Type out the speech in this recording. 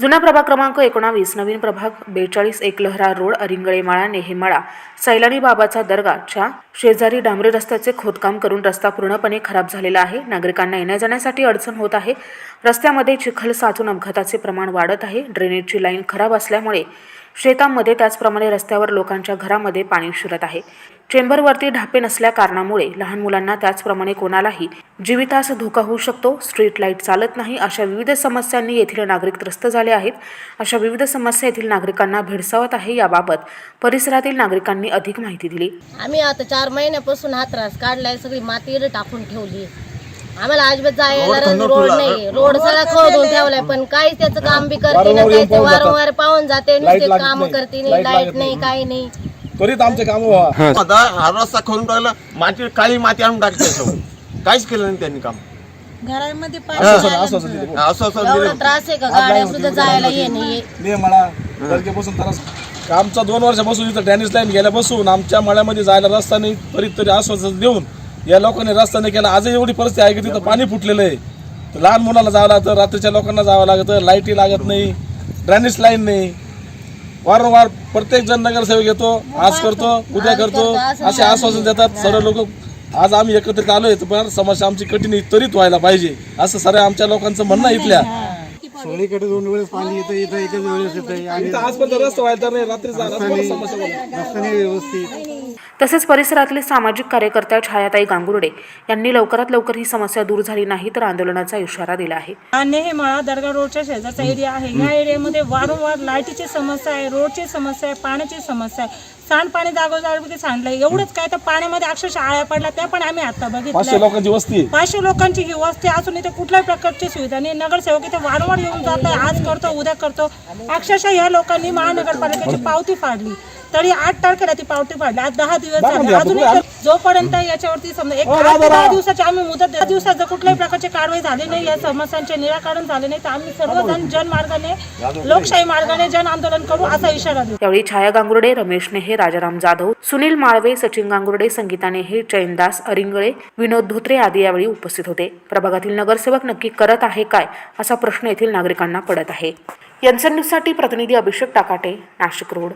जुना प्रभाग क्रमांक एकोणावीस नवीन प्रभाग बेचाळीस एकलहरा रोड अरिंगळेमाळा नेहेमाळा. सैलानी बाबाचा दर्गाच्या शेजारी डांबरी रस्त्याचे खोदकाम करून रस्ता पूर्णपणे खराब झालेला आहे. नागरिकांना येण्या जाण्यासाठी अडचण होत आहे. रस्त्यामध्ये चिखल साचून अपघाताचे प्रमाण वाढत आहे. ड्रेनेजची लाईन खराब असल्यामुळे शेतामध्ये त्याचप्रमाणे रस्त्यावर लोकांच्या घरामध्ये पाणी शिरत आहे. चेंबरवरती ढापे नसल्या कारणामुळे लहान मुलांना त्याचप्रमाणे कोणालाही जीवितास धोका होऊ शकतो. स्ट्रीट लाइट चालत नाही अशा विविध समस्यांनी येथील नागरिक त्रस्त झाले आहेत. अशा विविध समस्या येथील नागरिकांना भेडसावत आहे. याबाबत परिसरातील नागरिकांनी अधिक माहिती दिली. आम्ही आता चार महिन्यापासून हा त्रास काढलाय. सगळी माती टाकून ठेवली. आम्हाला अजिबात जायला रोड नाही. रोड सगळा खोदून ठेवलाय पण काही त्याचं काम बी करते ना काही ते वारंवार पाहून जाते नुसते काम करते नाही लाइट नाही काही नाही. त्वरित आमचे काम व्हा. आता हा रस्ता खोदून टाकला माती काळी माती आणून त्याच्यावर. काहीच केलं नाही त्यांनी काम. घरामध्ये त्रास आहे का गाड्या सुद्धा जायला ये नाही तर आमचा दोन वर्षापासून इथं डॅनिश लाईन गेल्या बसून आमच्या मळ्यामध्ये जायला रस्ता नाही त्वरित तरी आश्वासन देऊन या लोकांनी रस्ता नाही केला. आजही एवढी परिस्थिती आहे की तिथं पाणी फुटलेलं आहे. तर लहान मुलाला जावं लागतं रात्रीच्या लोकांना जावं लागतं लाईटी लागत नाही ड्रेनेज लाईन नाही. वारंवार प्रत्येक जण नगरसेवक येतो आज करतो उद्या करतो असे आश्वासन देतात सर्व लोक. आज आम्ही एकत्रित आलोय पण समस्या आमची कठीण आहे, त्वरित व्हायला पाहिजे असं सर्व आमच्या लोकांचं म्हणणं इथल्या. सगळीकडे दोन वेळेस पाणी येतं इथं एकच वेळेस येतं. आजपर्यंत रस्ता व्हायला तर नाही होईल. रस्ता नाही व्यवस्थित. तसेच परिसरातले सामाजिक कार्यकर्त्या छायाताई गांगुर्डे यांनी लवकरात लवकर ही समस्या दूर झाली नाही तर आंदोलनाचा इशारा दिला आहे. आणि हे माळा दर्गा रोडच्या शेजारचा एरिया आहे. या एरियामध्ये वारंवार लाईटीची समस्या आहे रोडची समस्या आहे पाण्याची समस्या आहे. सांडपाणी जागोजागी सांडलंय. एवढंच काय तर पाण्यामध्ये अक्षरशः आळ्या पडल्या त्या पण आम्ही आता लोकांची वस्ती आहे. पाचशे लोकांची ही वस्ती असून इथे कुठल्याही प्रकारची सुविधा नाही. नगरसेवक इथे वारंवार येऊन जात आहे आज करतो उद्या करतो. अक्षरशः या लोकांनी महानगरपालिकेची पावती फाडली. तरी आठ तारखेला ती पावती फाडली आज दहा दिवस झाले. अजूनही जर- जोपर्यंत याच्यावरती समजा एक आठ ते दहा दिवसाची आम्ही मुदत दहा दिवसात जर कुठल्याही प्रकारची कारवाई झाली नाही या समस्यांचे निराकरण झाले नाही तर आम्ही सर्वजण जनमार्गाने लोकशाही मार्गाने जन आंदोलन करू असा इशारा देऊ यावेळी छाया गांगुर्डे रमेश नेहे राजाराम जाधव सुनील माळवे सचिन गांगुर्डे संगीता नेहे चैनदास अरिंगळे विनोद धोत्रे आदी यावेळी उपस्थित होते. प्रभागातील नगरसेवक नक्की करत आहे काय असा प्रश्न येथील नागरिकांना पडत आहे. यन्सन न्यूजसाठी प्रतिनिधी अभिषेक टाकाटे नाशिक रोड.